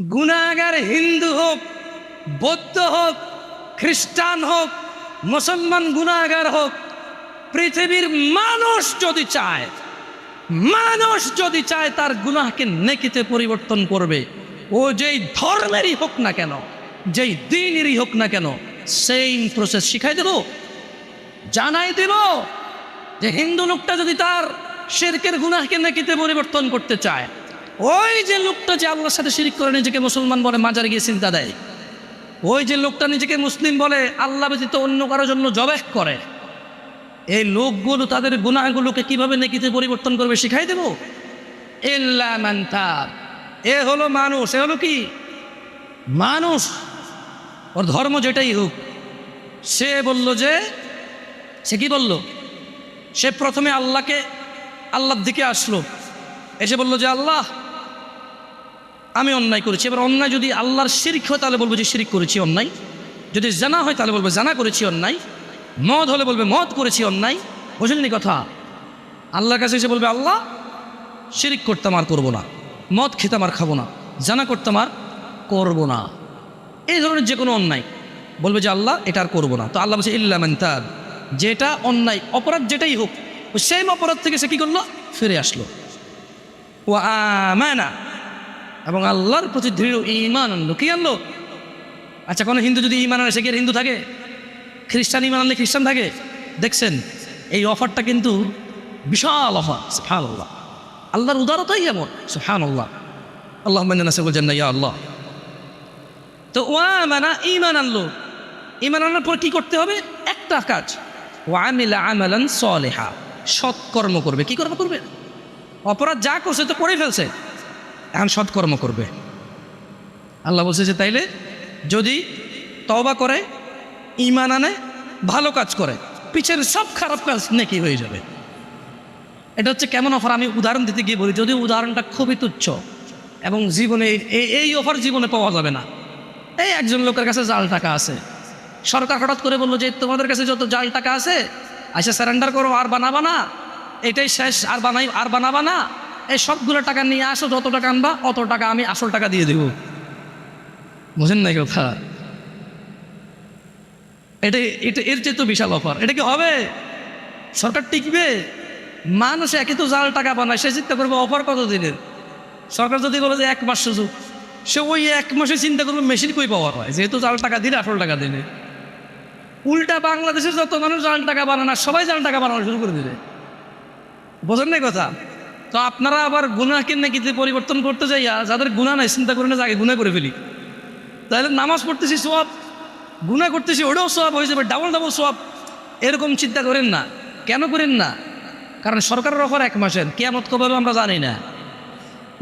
গুণাগার হিন্দু হোক, বৌদ্ধ হোক, খ্রিস্টান হোক, মুসলমান গুণাগার হোক, পৃথিবীর মানুষ যদি চায়, মানুষ যদি চায় তার গুনাহকে নেকিতে পরিবর্তন করবে। ও যেই ধর্মেরই হোক না কেন, যেই দিনেরই হোক না কেন সেম প্রসেস শিখাই দেব, জানাই দেব যে হিন্দু লোকটা যদি তার শেরকের গুনাহকে নেকিতে পরিবর্তন করতে চায় ওই যে লোকটা যে আল্লাহর সাথে শিরিক করে নিজেকে মুসলমান বলে মাজারে গিয়ে চিন্তা দেয়, ওই যে লোকটা নিজেকে মুসলিম বলে আল্লাহ ব্যতীত অন্য কারোর জন্য জবেহ করে, এই লোকগুলো তাদের গুণাগুলোকে কীভাবে নেকিতে পরিবর্তন করবে শিখাই দেব? ইল্লা মান তাব। এ হলো মানুষ, এ হলো কি? মানুষ। ওর ধর্ম যেটাই হোক, সে বলল যে, সে কি বলল? সে প্রথমে আল্লাহকে, আল্লাহর দিকে আসলো। এসে বলল যে, আল্লাহ আমি অন্যায় করেছি। এবার অন্যায় যদি আল্লাহর শিরিক হয়, তাহলে বলব যে শিরিক করেছি অন্যায়। যদি জানা হয়, তাহলে বলব জানা করেছি অন্যায়। মদ হলে বলবে মদ করেছি অন্যায়। বুঝলেনি কথা? আল্লাহর কাছে এসে বলবে, আল্লাহ, শিরিক করতাম আর করব না। মদ খেতাম আর খাব না। জানা করতাম আর করব না। এই ধরনের যে কোনো অন্যায়। বলবে যে, আল্লাহ, এটা আর করব না। তো আল্লাহ বলছে, ইল্লা তাব। যেটা অন্যায়, অপরাধ যেটাই হোক সেম অপরাধ থেকে সে কী করল? ফিরে আসলো। ও আমানা এবং আল্লাহর প্রতি দৃঢ় ইমান আনলো। কি আনলো? আচ্ছা কোনো হিন্দু যদি ইমান আনে, সে কি হিন্দু থাকে? খ্রিস্টান ইমান আনলে খ্রিস্টান থাকে? দেখছেন, এই অফারটা কিন্তু বিশাল অফার সুফান আল্লাহ আল্লাহর উদারতাই এমন সুফান আল্লাহ আল্লাহ জান্না ইয়া আল্লাহ। তো ওয়া মানা ইমান আনলো। ইমান আনার পর কি করতে হবে? একটা কাজ। ওয়ামিলা আমালান সলেহা। সৎকর্ম করবে। কি কর্ম করবে? অপরাধ যা করছে, তো করে ফেলছে। এখন সৎকর্ম করবে। আল্লাহ বলছে যে, তাইলে যদি তবা করে ইমান আনে, ভালো কাজ করে, পিছের সব খারাপ কাজ নাকি হয়ে যাবে। এটা হচ্ছে কেমন অফার? আমি উদাহরণ দিতে গিয়ে বলি, যদিও উদাহরণটা খুবই তুচ্ছ এবং জীবনে এই- এই অফার জীবনে পাওয়া যাবে না। এই একজন লোকের কাছে জাল টাকা আছে। সরকার হঠাৎ করে বলল যে, তোমাদের কাছে যত জাল টাকা আছে আচ্ছা স্যারেন্ডার করো, আর বানাবা না। এটাই শেষ, আর বানাই, আর বানাবা না। এই সবগুলো টাকা নিয়ে আসো, যত টাকা আনবা, অত টাকা আমি আসল টাকা দিয়ে দেব। বুঝেন না কথা? এটা এটা এর চেয়ে তো বিশাল অফার। এটা কি হবে? সরকার টিকবে? মানুষ একই তো জাল টাকা বানায়, সে চিন্তা করবে অফার কত দিনের? সরকার যদি বলে যে এক মাস সুযোগ, সে ওই এক মাসে চিন্তা করবে মেশিন কই পাওয়ার হয় যেহেতু জাল টাকা দিলে আসল টাকা দিলে। উল্টা বাংলাদেশের যত মানুষ জাল টাকা বানানো সবাই জাল টাকা বানানো শুরু করে দিলে বোঝেন নাই কথা? তো আপনারা আবার গুনাকে নাকি যে পরিবর্তন করতে যাইয়া, যাদের গুণা নাই, চিন্তা করে না আগে গুণা করে ফেলি। তাহলে নামাজ পড়তেছি সব গুণা করতেছি ওটাও সব হয়ে যাবে ডাবল ডাবল সব এরকম চিন্তা করেন না। কেন করেন না? কারণ সরকারের অফার এক মাসের, কেয়ামত কবে আমরা জানি না।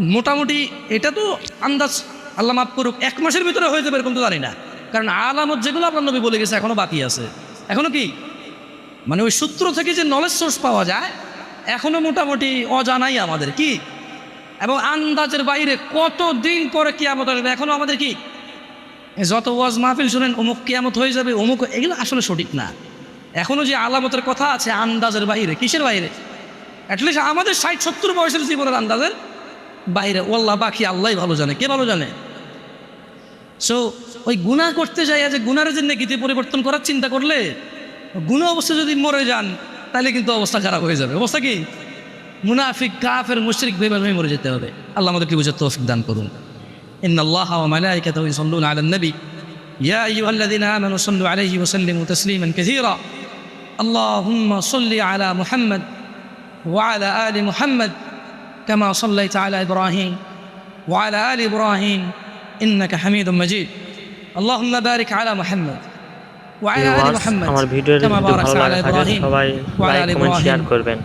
মোটামুটি এটা তো আন্দাজ, আল্লাহ মাফ করুক, এক মাসের ভিতরে হয়ে যাবে এরকম তো জানি না। কারণ আলামত যেগুলো আপনার নবী বলে গেছে এখনও বাকি আছে। এখনও কি? মানে ওই সূত্র থেকে যে নলেজ সোর্স পাওয়া যায় এখনও মোটামুটি অজানাই আমাদের, কি? এবং আন্দাজের বাইরে কত দিন পরে কিয়ামত আসবে? এখনও আমাদের কি? যত ওয়াজ মাহফিল শুনেন, অমুক কিয়ামত হয়ে যাবে, অমুক এগুলো আসলে সঠিক না। এখনও যে আলামতের কথা আছে আন্দাজের বাইরে, কিসের বাইরে? অ্যাটলিস্ট আমাদের ষাট, সত্তর বয়সের জীবনের আন্দাজের বাইরে। ওল্লা বাকি আল্লাহ ভালো জানে, কে ভালো জানে? সো ওই গুণা করতে যাই যে গুনার যে নেকিতে পরিবর্তন করার চিন্তা করলে গুণা অবস্থা যদি মরে যান তাহলে কিন্তু অবস্থা খারাপ হয়ে যাবে অবস্থা কি মুনাফিক কাফের মুশরিক বেবার হয়ে মরে যেতে হবে আল্লাহ আমাদেরকে বুঝে তৌফিক দান করুন إن الله وملائكته يصلون على النبي يا أيها الذين آمنوا صلوا عليه وسلموا تسليما كثيرا اللهم صل على محمد وعلى آل محمد كما صليت على إبراهيم وعلى آل إبراهيم إنك حميد مجيد اللهم بارك على محمد আমার ভিডিওটি যদি ভালো লাগে সবাই লাইক কমেন্ট শেয়ার করবেন।